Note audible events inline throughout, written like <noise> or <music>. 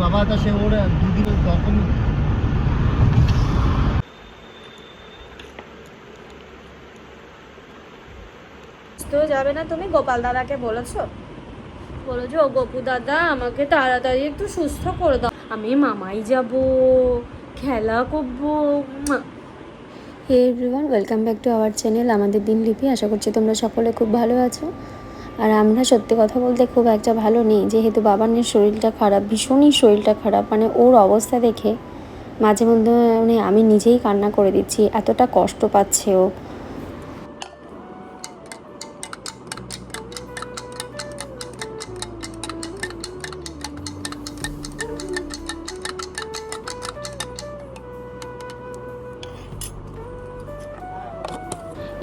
বাবা তা সে ওর দুদিন তখন তো যাবে না তুমি গোপাল দাদাকে বলেছ? বলেছ "ও গোপু দাদা আমাকে তাড়াতাড়ি একটু সুস্থ করে দাও। আমি মামাই যাব খেলা করব hey everyone welcome back to our channel আমাদের দিন লিপি। আশা করছি তোমরা সকলে খুব ভালো আছো। আর আমরা সত্যি কথা বলতে খুব একটা ভালো নেই। যেহেতু বাবানের শরীরটা খারাপ, ভীষণই শরীরটা খারাপ মানে ওর অবস্থা দেখে মাঝে মধ্যে মানে আমি নিজেই কান্না করে দিচ্ছি, এতটা কষ্ট পাচ্ছে ও।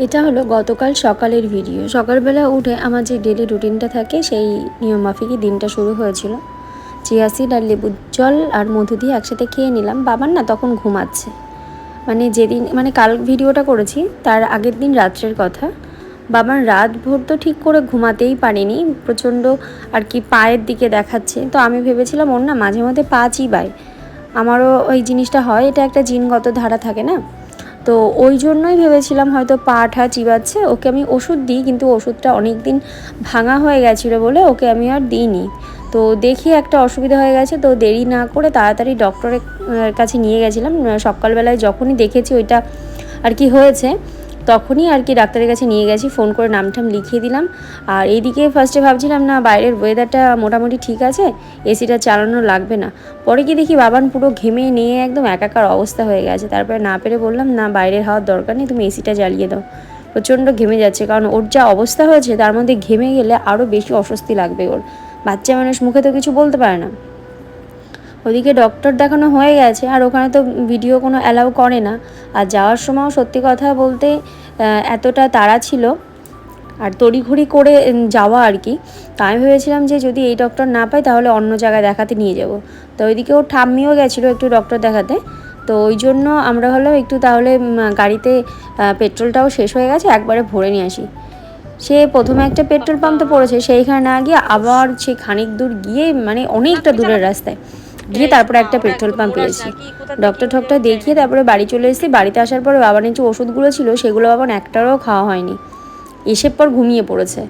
এটা হলো গতকাল সকালের ভিডিও সকালবেলা উঠে আমার যে ডেলি রুটিনটা থাকে, সেই নিয়ম মাফিকই দিনটা শুরু হয়েছিল। চিয়া সিড আর লেবুর জল আর মধু দিয়ে একসাথে খেয়ে নিলাম। বাবার না তখন ঘুমাচ্ছে। মানে যেদিন মানে কাল ভিডিওটা করেছি, তার আগের দিন রাত্রের কথা। বাবার রাত ভোর তো ঠিক করে ঘুমাতেই পারিনি, প্রচণ্ড আর কি পায়ের দিকে দেখাচ্ছে। তো আমি ভেবেছিলাম ওর না মাঝে মধ্যে পা চিবায়। আমারও ওই জিনিসটা হয়, এটা একটা জিনগত ধারা থাকে না? তো ওই জন্যই ভেবেছিলাম হয়তো পা ঠা চিবাচ্ছে, ওকে আমি ওষুধ দিই, কিন্তু ওষুধটা অনেক দিন ভাঙা হয়ে গেছিল বলে ওকে আমি আর দিইনি। তো দেখি একটা অসুবিধা হয়ে গেছে, তো দেরি না করে তাড়াতাড়ি ডক্টরের কাছে নিয়ে গেছিলাম। সকালবেলায় যখনই দেখেছি ওইটা আর কি হয়েছে তখনই আর কি ডাক্তারের কাছে নিয়ে গেছি ফোন করে নামটাম লিখিয়ে দিলাম। আর এইদিকে ফার্স্টে ভাবছিলাম, না বাইরের ওয়েদারটা মোটামুটি ঠিক আছে এসিটা চালানো লাগবে না। পরে গিয়ে দেখি বাবান পুরো ঘেমে নিয়ে একদম একাকার অবস্থা হয়ে গেছে। তারপরে না পেরে বললাম, না, বাইরের হাওয়ার দরকার নেই, তুমি এসিটা জ্বালিয়ে দাও। প্রচণ্ড ঘেমে যাচ্ছে, কারণ ওর যা অবস্থা হয়েছে, তার মধ্যে ঘেমে গেলে আরও বেশি অস্বস্তি লাগবে ওর। বাচ্চা মানুষ মুখে তো কিছু বলতে পারে না। ওদিকে ডক্টর দেখানো হয়ে গেছে, আর ওখানে তো ভিডিও কোনো অ্যালাউ করে না। আর যাওয়ার সময়ও সত্যি কথা বলতে এতটা তাড়া ছিল। আর তড়িঘড়ি করে যাওয়া আর কি। তা আমি ভেবেছিলাম যে যদি এই ডক্টর না পাই, তাহলে অন্য জায়গায় দেখাতে নিয়ে যাব। তো ওইদিকে ওর ঠাম্মিও গেছিল একটু ডক্টর দেখাতে। তো ওই জন্য আমরা হলো একটু তাহলে গাড়িতে পেট্রোলটাও শেষ হয়ে গেছে, একবারে ভরে নিয়ে আসি। সে প্রথমে একটা পেট্রোল পাম্প তো পড়েছে, সেইখানে না গিয়ে আবার সে খানিক দূর গিয়ে মানে অনেকটা দূরের রাস্তায়। গিয়ে তারপরে একটা পেট্রোল পাম্প পেয়েছি। ডক্টর ঠকটা দেখিয়ে তারপরে বাড়ি চলে এসেছি। বাড়িতে আসার পরে বাবার যে ওষুধগুলো ছিল সেগুলো বাবার একটারও খাওয়া হয়নি। এসে পর ঘুমিয়ে পড়েছে।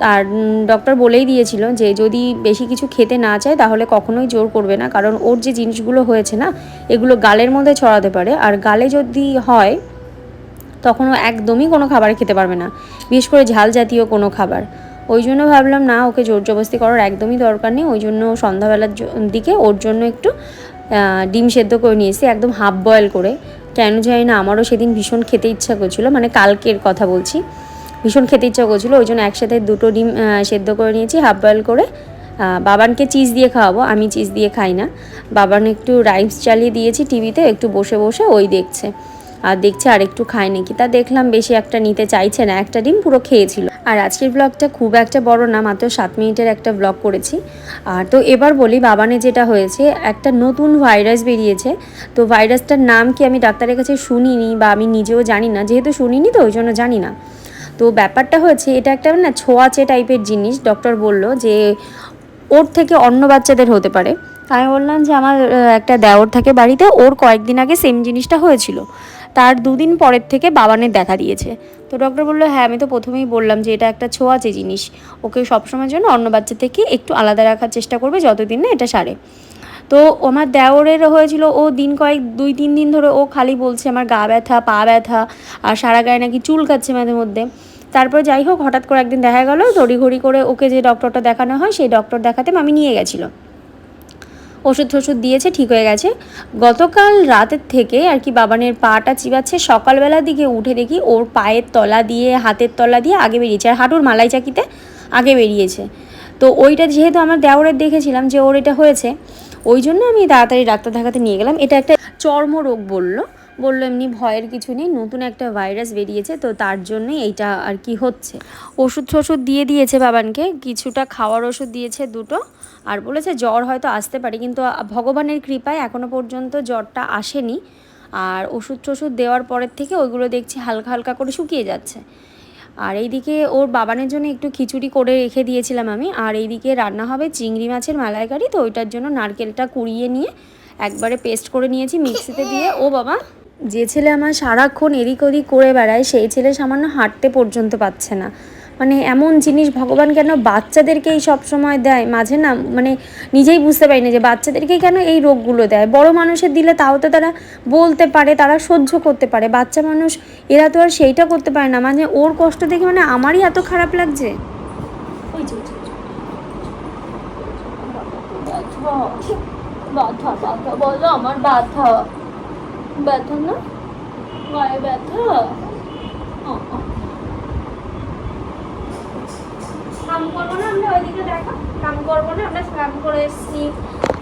আর ডক্টর বলেই দিয়েছিল যে যদি বেশি কিছু খেতে না চায় তাহলে কখনোই জোর করবে না। কারণ ওর যে জিনিসগুলো হয়েছে না এগুলো গালের মধ্যে ছড়াতে পারে। আর গালে যদি হয় তখন একদমই কোনো খাবার খেতে পারবে না। বিশেষ করে ঝাল জাতীয় কোনো খাবার। ওই জন্য ভাবলাম, না, ওকে জোর জবস্তি করার একদমই দরকার নেই। ওই জন্য সন্ধ্যাবেলার দিকে ওর জন্য একটু ডিম সেদ্ধ করে নিয়েছি একদম হাফ বয়েল করে। কেন জানি না, আমারও সেদিন ভীষণ খেতে ইচ্ছা করছিল মানে কালকের কথা বলছি। ভীষণ খেতে ইচ্ছা করছিল, ওই জন্য একসাথে দুটো ডিম সেদ্ধ করে নিয়েছি, হাফ বয়েল করে। বাবানকে চিজ দিয়ে খাওয়াবো, আমি চিজ দিয়ে খাই না। বাবান একটু রাইস চালিয়ে দিয়েছি টিভিতে, একটু বসে বসে ওই দেখছে। আর দেখছে আর একটু খায় নাকি। তা দেখলাম বেশি একটা নিতে চাইছে না, একটা ডিম পুরো খেয়েছিল। আর আজকের ব্লগটা খুব একটা বড় না, মাত্র সাত মিনিটের একটা ব্লগ করেছি। আর তো এবার বলি, বাবানে যেটা হয়েছে, একটা নতুন ভাইরাস বেরিয়েছে। তো ভাইরাসটার নাম কি আমি ডাক্তারের কাছে শুনিনি বা আমি নিজেও জানি না, যেহেতু শুনিনি তো ওই জন্য জানি না। তো ব্যাপারটা হয়েছে এটা একটা না ছোঁয়াচে টাইপের জিনিস ডক্টর বলল যে ওর থেকে অন্য বাচ্চাদের হতে পারে। আমি বললাম যে, আমার একটা দেওর থাকে বাড়িতে, ওর কয়েকদিন আগে সেম জিনিসটা হয়েছিল। তার দুদিন পরের থেকে বাবানের দেখা দিয়েছে। তো ডক্টর বলল হ্যাঁ আমি তো প্রথমেই বললাম যে এটা একটা ছোঁয়াচে জিনিস। ওকে সবসময়ের জন্য অন্য বাচ্চা থেকে একটু আলাদা রাখার চেষ্টা করবে যতদিন না এটা সারে। তো আমার দেওরের হয়েছিল, ও দিন কয়েক, দুই, তিন দিন ধরে ও খালি বলছে, আমার গা ব্যথা, পা ব্যথা, আর সারা গায়ে নাকি চুল কাচ্ছে মাঝে মধ্যে। তারপর যাই হোক, হঠাৎ করে একদিন দেখা গেল, তড়িঘড়ি করে ওকে যে ডক্টরটা দেখানো হয়, সেই ডক্টর দেখাতে আমি নিয়ে গেছিল। ওষুধ টষুধ দিয়েছে, ঠিক হয়ে গেছে। গতকাল রাতের থেকে আর কি বাবানের পাটা চিবাচ্ছে, সকালবেলার দিকে উঠে দেখি ওর পায়ের তলা দিয়ে, হাতের তলা দিয়ে আগে বেরিয়েছে। আর হাঁটুর মালাই চাকিতে আগে বেরিয়েছে। তো ওইটা যেহেতু আমার দেওরের দেখেছিলাম যে ওর এটা হয়েছে, ওই জন্য আমি তাড়াতাড়ি ডাক্তার দেখাতে নিয়ে গেলাম। এটা একটা চর্মরোগ বলল। বলল, এমনি ভয়ের কিছু নেই, নতুন একটা ভাইরাস বেরিয়েছে, তো তার জন্যই এইটা আর কি হচ্ছে। ওষুধ টষুধ দিয়ে দিয়েছে বাবানকে, কিছুটা খাওয়ার ওষুধ দিয়েছে দুটো, আর বলেছে জ্বর হয়তো আসতে পারে, কিন্তু ভগবানের কৃপায় এখনও পর্যন্ত জ্বরটা আসেনি, আর ওষুধ টষুধ দেওয়ার পরের থেকে ওইগুলো দেখছি হালকা হালকা করে শুকিয়ে যাচ্ছে। আর এইদিকে ওর বাবানের জন্য একটু খিচুড়ি করে রেখে দিয়েছিলাম আমি, আর এইদিকে রান্না হবে চিংড়ি মাছের মালাইকারি, তো ওইটার জন্য নারকেলটা কুড়িয়ে নিয়ে একবারে পেস্ট করে নিয়েছি মিক্সিতে দিয়ে। ও বাবা যে ছেলে আমার সারাক্ষণ এদিক ওদিক করে বেড়ায়, সেই ছেলে সামান্য হাঁটতে পর্যন্ত পাচ্ছে না। মানে এমন জিনিস ভগবান কেন বাচ্চাদেরকেই সব সময় দেয়? মাঝে না মানে নিজেই বুঝতে পারি না যে বাচ্চাদেরকেই কেন এই রোগগুলো দেয়। বড় মানুষের দিলে তাও তো তারা বলতে পারে, তারা সহ্য করতে পারে। বাচ্চা মানুষ, এরা তো আর সেইটা করতে পারে না। মানে ওর কষ্ট দেখে মানে আমারই এত খারাপ লাগছে। আমার ব্যথা না? গায়ে ব্যথা। কাম করব না আমরা ওইদিকে দেখো? কাম করব না? আমরা স্নান করে এসছি।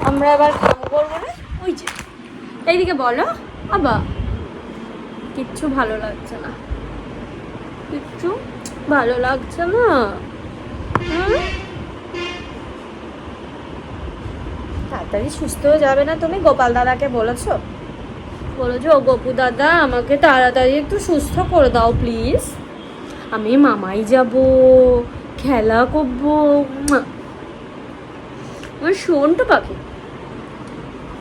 আমরা এবার কাম করব না? ওই যে। এইদিকে বলো। আবা। কিচ্ছু ভালো লাগছে না। কিচ্ছু ভালো লাগছে না? তাড়াতাড়ি সুস্থ হয়ে যাবে না তুমি? গোপাল দাদাকে বলেছ? বলেছ ও গোপু দাদা, আমাকে তাড়াতাড়ি একটু সুস্থ করে দাও, প্লিজ। আমি মামাই যাব, খেলা করব। আমার শোনটা পাখি।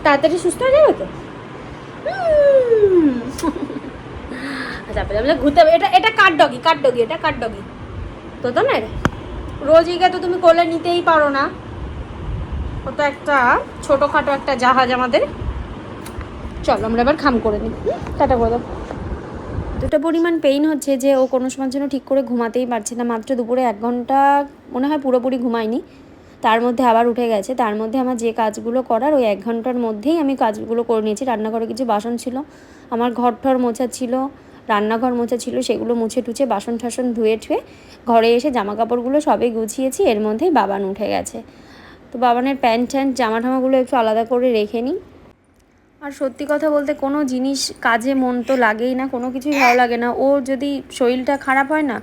তাড়াতাড়ি সুস্থ হয়ে যাবে তো? হুম। আচ্ছা আমরা ঘুরতে হবে। এটা এটা কার ডগি কার ডগি এটা কার ডগি তো তো না রোজিকে তো তুমি কোলে নিতেই পারো না। ও তো একটা ছোটোখাটো একটা জাহাজ আমাদের। চলো, আমরা এবার খাম করে নিই। টাটা করে দাও। এতটা পরিমাণ পেইন হচ্ছে যে ও কোনো সময়ের জন্য ঠিক করে ঘুমাতেই পারছে না। মাত্র দুপুরে এক ঘণ্টা মনে হয় পুরোপুরি ঘুমায়নি। তার মধ্যে আবার উঠে গেছে। তার মধ্যে আমার যে কাজগুলো করার, ওই এক ঘণ্টার মধ্যেই আমি কাজগুলো করে নিয়েছি। রান্নাঘরে কিছু বাসন ছিল, আমার ঘর ঠর মোছা ছিল, রান্নাঘর মোছা ছিল, সেগুলো মুছে টুছে বাসন ঠাসন ধুয়ে ঠুয়ে ঘরে এসে জামা কাপড়গুলো সবই গুছিয়েছি। এর মধ্যেই বাবান উঠে গেছে। তো বাবানের প্যান্ট ট্যান্ট জামা ঠামাগুলো একটু আলাদা করে রেখে নিই। আর সত্যি কথা বলতে কোনো জিনিস কাজে মন তো লাগেই না, কোনো কিছুই ভালো লাগে না। ও যদি শরীরটা খারাপ হয় না,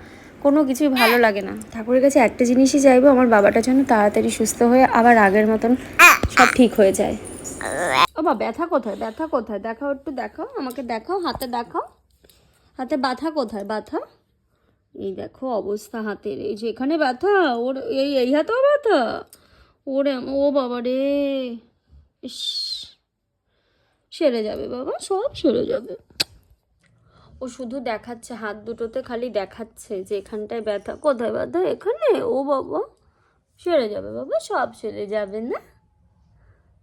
কোনো কিছুই ভালো লাগে না। ঠাকুরের কাছে একটা জিনিসই চাইব, আমার বাবাটা যেন তাড়াতাড়ি সুস্থ হয়ে আবার আগের মতন সব ঠিক হয়ে যায়। ও বা ব্যথা কোথায়? ব্যথা কোথায়? দেখাও একটু, দেখাও। আমাকে দেখাও, হাতে দেখাও। হাতে ব্যথা কোথায়? ব্যথা এই দেখো অবস্থা হাতের। এই যে এখানে ব্যথা ওর এই এই হাতেও ব্যথা ওরে, ও বাবা রে, ইস। সেরে যাবে বাবা, সব সেরে যাবে। ও শুধু দেখাচ্ছে, হাত দুটোতে খালি দেখাচ্ছে যে এখানটায় ব্যথা, কোথায় ব্যথা? এখানে? ও বাবা, সেরে যাবে বাবা, সব সেরে যাবে না?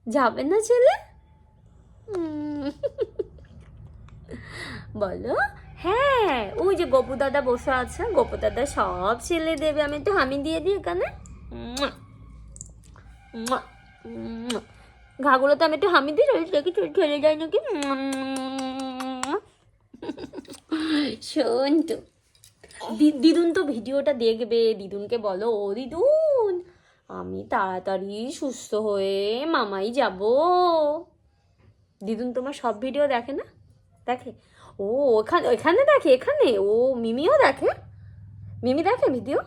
যাবে না ছেলে। বলো। হ্যাঁ ওই যে গপু দাদা বসে আছে, গপু দাদা সব ছেলে দেবে, আমি একটু হামি দিয়ে দিই এখানে। ঘাগুলোতে আমি একটু হামি দিই শরীর দেখি ঠেলে যায় নাকি। শোন তো দিদুন তো ভিডিওটা দেখবে, দিদুনকে বলো, ও দিদুন, আমি তাড়াতাড়ি সুস্থ হয়ে মামাই যাব। দিদুন তোমার সব ভিডিও দেখে না? দেখে? ও, ওখানে ওখানে দেখে, এখানে? ও, মিমিও দেখে? মিমি দেখে ভিডিও?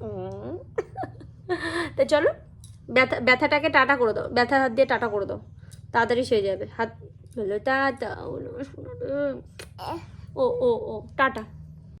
<laughs> তা চলো। ব্যথা, ব্যথাটাকে টাটা করে দাও, ব্যথা হাত দিয়ে টাটা করে দাও, তাড়াতাড়ি সেরে যাবে, হাত বলো টাটা। ও ও ও, টাটা